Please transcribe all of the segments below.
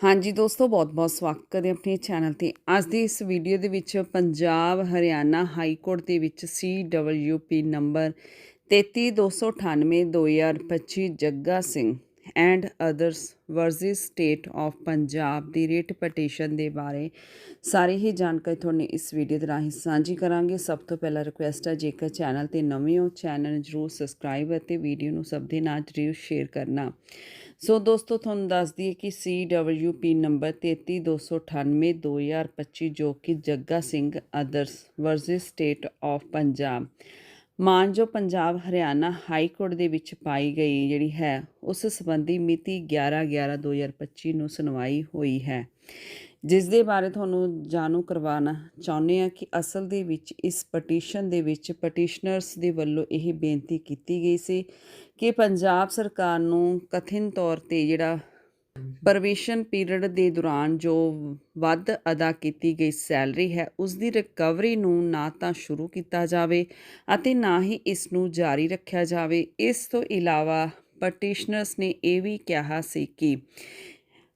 ਹਾਂਜੀ ਦੋਸਤੋ, ਬਹੁਤ-ਬਹੁਤ ਸਵਾਗਤ ਹੈ ਆਪਣੇ ਚੈਨਲ ਤੇ। ਅੱਜ ਦੀ ਇਸ ਵੀਡੀਓ ਦੇ ਵਿੱਚ ਪੰਜਾਬ, ਹਰਿਆਣਾ ਹਾਈ ਕੋਰਟ ਦੇ ਵਿੱਚ CWP number 332982 Jagga Singh and others versus state of Punjab the writ petition ਦੇ ਬਾਰੇ ਸਾਰੀ ਹੀ ਜਾਣਕਾਰੀ ਤੁਹਾਨੂੰ ਇਸ ਵੀਡੀਓ ਦੇ ਰਾਹੀਂ ਸਾਂਝੀ ਕਰਾਂਗੇ। ਸਭ ਤੋਂ ਪਹਿਲਾਂ ਰਿਕੁਐਸਟ ਹੈ ਜੇਕਰ ਚੈਨਲ ਤੇ ਨਵੇਂ ਹੋ, ਚੈਨਲ ਨੂੰ ਜਰੂਰ ਸਬਸਕ੍ਰਾਈਬ ਅਤੇ ਵੀਡੀਓ ਨੂੰ ਸਭ ਦੇ ਨਾਲ ਜਰੂਰ ਸ਼ੇਅਰ ਕਰਨਾ। ਸੋ ਦੋਸਤੋ, ਤੁਹਾਨੂੰ ਦੱਸ ਦਈਏ ਕਿ CWP ਨੰਬਰ 332982 ਜੋ ਕਿ Jagga Singh others versus state of Punjab ਮਾਨਜੋ Punjab Haryana high court ਦੇ ਵਿੱਚ ਪਾਈ ਗਈ ਜਿਹੜੀ ਹੈ, ਉਸ ਸੰਬੰਧੀ ਮਿਤੀ 11/11/2025 ਨੂੰ ਸੁਣਵਾਈ ਹੋਈ ਹੈ। ਜਿਸ ਦੇ ਬਾਰੇ ਤੁਹਾਨੂੰ ਜਾਣੂ ਕਰਵਾਉਣਾ ਚਾਹੁੰਦੇ ਹਾਂ ਕਿ ਅਸਲ ਦੇ ਵਿੱਚ ਇਸ ਪਟੀਸ਼ਨ ਦੇ ਵਿੱਚ ਪਟੀਸ਼ਨਰਸ ਦੇ ਵੱਲੋਂ ਇਹ ਬੇਨਤੀ ਕੀਤੀ ਗਈ ਸੀ ਕਿ ਪੰਜਾਬ ਸਰਕਾਰ ਨੂੰ ਕਥਿਨ ਤੌਰ ਤੇ ਜਿਹੜਾ ਪ੍ਰਵੇਸ਼ਨ ਪੀਰੀਅਡ ਦੇ ਦੌਰਾਨ ਜੋ ਵੱਧ ਅਦਾ ਕੀਤੀ ਗਈ ਸੈਲਰੀ ਹੈ, ਉਸ ਦੀ ਰਿਕਵਰੀ ਨੂੰ ਨਾ ਤਾਂ ਸ਼ੁਰੂ ਕੀਤਾ ਜਾਵੇ ਅਤੇ ਨਾ ਹੀ ਇਸ ਨੂੰ ਜਾਰੀ ਰੱਖਿਆ ਜਾਵੇ। ਇਸ ਤੋਂ ਇਲਾਵਾ ਪਟੀਸ਼ਨਰਸ ਨੇ ਇਹ ਵੀ ਕਿਹਾ ਸੀ ਕਿ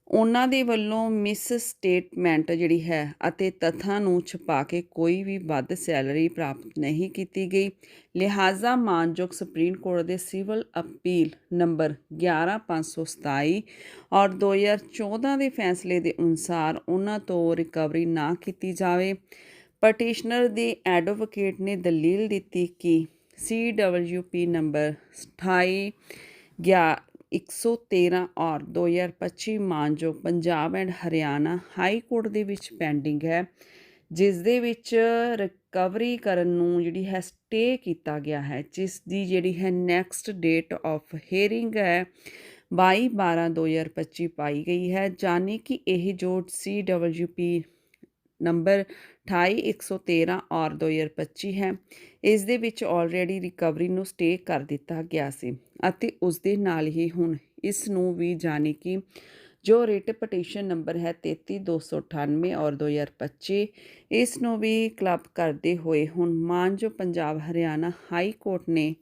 ਉਹਨਾਂ ਦੇ ਵੱਲੋਂ ਮਿਸ ਸਟੇਟਮੈਂਟ ਜਿਹੜੀ ਹੈ ਅਤੇ ਤੱਥਾਂ ਨੂੰ ਛੁਪਾ ਕੇ ਕੋਈ ਵੀ ਵੱਧ ਸੈਲਰੀ ਪ੍ਰਾਪਤ ਨਹੀਂ ਕੀਤੀ ਗਈ। ਲਿਹਾਜ਼ਾ ਮਾਨਯੋਗ ਸੁਪਰੀਮ ਕੋਰਟ ਦੇ ਸਿਵਲ ਅਪੀਲ ਨੰਬਰ 11527 ਔਰ 2014 ਦੇ ਫੈਸਲੇ ਦੇ ਅਨੁਸਾਰ ਉਹਨਾਂ ਤੋਂ ਰਿਕਵਰੀ ਨਾ ਕੀਤੀ ਜਾਵੇ। ਪਟੀਸ਼ਨਰ ਦੀ ਐਡਵੋਕੇਟ ਨੇ ਦਲੀਲ ਦਿੱਤੀ ਕਿ CWP ਨੰਬਰ 28 ਗਿਆ 113 ਔਰ 2025 ਮਾਨਜੋ Punjab and Haryana high court ਦੇ ਵਿੱਚ ਪੈਂਡਿੰਗ ਹੈ ਜਿਸ ਦੇ ਵਿੱਚ ਰਿਕਵਰੀ ਕਰਨ ਨੂੰ ਜਿਹੜੀ ਹੈ ਸਟੇ ਕੀਤਾ ਗਿਆ ਹੈ ਜਿਸ ਦੀ ਜਿਹੜੀ ਹੈ ਨੈਕਸਟ ਡੇਟ ਆਫ ਹੀਅਰਿੰਗ ਹੈ 22 12 2025 ਪਾਈ ਗਈ ਹੈ ਜਾਨੀ ਕਿ ਇਹ ਜੋ CWP ਨੰਬਰ 28113 ਔਰ 2025 ਹੈ। ਇਸ ਦੇ ਵਿੱਚ ਆਲਰੇਡੀ ਰਿਕਵਰੀ ਨੂੰ ਸਟੇ ਕਰ ਦਿੱਤਾ ਗਿਆ ਸੀ ਅਤੇ ਉਸ ਦੇ ਨਾਲ ਹੀ ਹੁਣ ਇਸ ਨੂੰ ਵੀ ਜਾਣੀ ਕਿ ਜੋ ਰਿਟ ਪਟੀਸ਼ਨ ਨੰਬਰ ਹੈ 33298 ਔਰ 2025 ਇਸ ਨੂੰ ਵੀ ਕਲੱਬ ਕਰਦੇ ਹੋਏ ਹੁਣ ਮਾਨਜੋ ਪੰਜਾਬ ਹਰਿਆਣਾ ਹਾਈ ਕੋਰਟ ਨੇ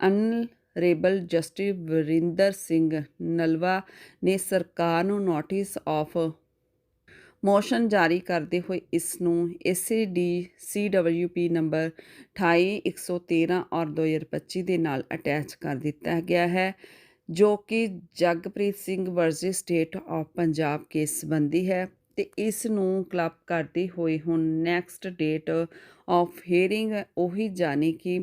ਅਨਰੇਬਲ ਜਸਟਿਸ ਵਰਿੰਦਰ ਸਿੰਘ ਨਲਵਾ ਨੇ ਸਰਕਾਰ ਨੂੰ ਨੋਟਿਸ ਆਫ ਮੋਸ਼ਨ ਜਾਰੀ ਕਰਦੇ ਹੋਏ ਇਸ ਨੂੰ ਐਸਡੀ ਸੀਡਬਲਯੂਪੀ ਨੰਬਰ 28113 ਔਰ 2025 ਦੇ ਨਾਲ ਅਟੈਚ ਕਰ ਦਿੱਤਾ ਗਿਆ ਹੈ, ਜੋ ਕਿ Jagpreet Singh versus state of Punjab case ਸੰਬੰਧੀ ਹੈ ਤੇ ਇਸ ਨੂੰ ਕਲੱਬ ਕਰਦੇ ਹੋਏ ਹੁਣ ਨੈਕਸਟ ਡੇਟ ਆਫ ਹੀਅਰਿੰਗ ਉਹੀ ਜਾਣੀ ਕਿ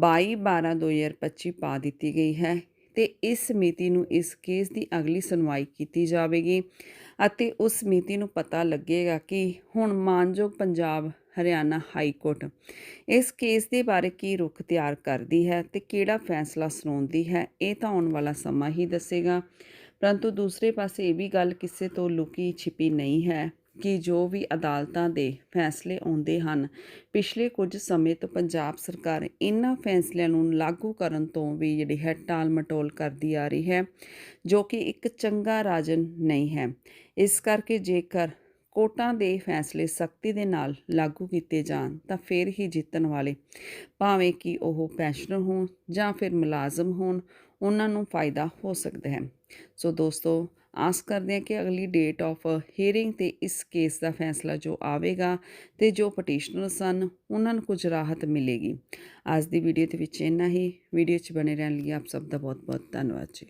22 12 2025 ਪਾ ਦਿੱਤੀ ਗਈ ਹੈ। ਤੇ ਇਸ ਸਮਿਤੀ ਨੂੰ ਇਸ ਕੇਸ ਦੀ ਅਗਲੀ ਸੁਣਵਾਈ ਕੀਤੀ ਜਾਵੇਗੀ ਅਤੇ ਉਸ ਸਮਿਤੀ ਨੂੰ ਪਤਾ ਲੱਗੇਗਾ ਕਿ ਹੁਣ ਮਾਨਯੋਗ ਪੰਜਾਬ ਹਰਿਆਣਾ ਹਾਈ ਕੋਰਟ ਇਸ ਕੇਸ ਦੇ ਬਾਰੇ ਕੀ ਰੁਖ ਤਿਆਰ ਕਰਦੀ ਹੈ ਤੇ ਕਿਹੜਾ ਫੈਸਲਾ ਸੁਣਾਉਂਦੀ ਹੈ, ਇਹ ਤਾਂ ਆਉਣ ਵਾਲਾ ਸਮਾਂ ਹੀ ਦੱਸੇਗਾ। ਪਰੰਤੂ ਦੂਸਰੇ ਪਾਸੇ ਇਹ ਵੀ ਗੱਲ ਕਿਸੇ ਤੋਂ ਲੁਕੀ ਛਿਪੀ ਨਹੀਂ ਹੈ। ਕਿ ਜੋ ਵੀ ਅਦਾਲਤਾਂ ਦੇ ਫੈਸਲੇ ਆਉਂਦੇ ਹਨ, ਪਿਛਲੇ ਕੁਝ ਸਮੇਂ ਤੋਂ ਪੰਜਾਬ ਸਰਕਾਰ ਇਹਨਾਂ ਫੈਸਲਿਆਂ ਨੂੰ ਲਾਗੂ ਕਰਨ ਤੋਂ ਵੀ ਜਿਹੜੀ ਹੈ ਟਾਲ ਮਟੋਲ ਕਰਦੀ ਆ ਰਹੀ ਹੈ, ਜੋ ਕਿ ਇੱਕ ਚੰਗਾ ਰਾਜਨ ਨਹੀਂ ਹੈ। ਇਸ ਕਰਕੇ ਜੇਕਰ ਕੋਰਟਾਂ ਦੇ ਫੈਸਲੇ ਸਖਤੀ ਦੇ ਨਾਲ ਲਾਗੂ ਕੀਤੇ ਜਾਣ, ਤਾਂ ਫਿਰ ਹੀ ਜਿੱਤਣ ਵਾਲੇ ਭਾਵੇਂ ਕਿ ਉਹ ਪੈਨਸ਼ਨਰ ਹੋਣ ਜਾਂ ਫਿਰ ਮੁਲਾਜ਼ਮ ਹੋਣ ਉਹਨਾਂ ਨੂੰ ਫਾਇਦਾ ਹੋ ਸਕਦਾ ਹੈ। ਸੋ ਦੋਸਤੋ, ਆਸ ਕਰਦੇ ਹਾਂ ਕਿ ਅਗਲੀ ਡੇਟ ਆਫ ਹੀਅਰਿੰਗ ਤੇ ਇਸ ਕੇਸ ਦਾ ਫੈਸਲਾ ਜੋ ਆਵੇਗਾ ਤੇ ਜੋ ਪਟੀਸ਼ਨਰ ਸਨ, ਉਹਨਾਂ ਨੂੰ ਕੁਝ ਰਾਹਤ ਮਿਲੇਗੀ। ਅੱਜ ਦੀ ਵੀਡੀਓ ਦੇ ਵਿੱਚ ਇੰਨਾ ਹੀ। ਵੀਡੀਓ 'ਚ ਬਣੇ ਰਹਿਣ ਲਈ ਆਪ ਸਭ ਦਾ ਬਹੁਤ ਬਹੁਤ ਧੰਨਵਾਦ ਜੀ।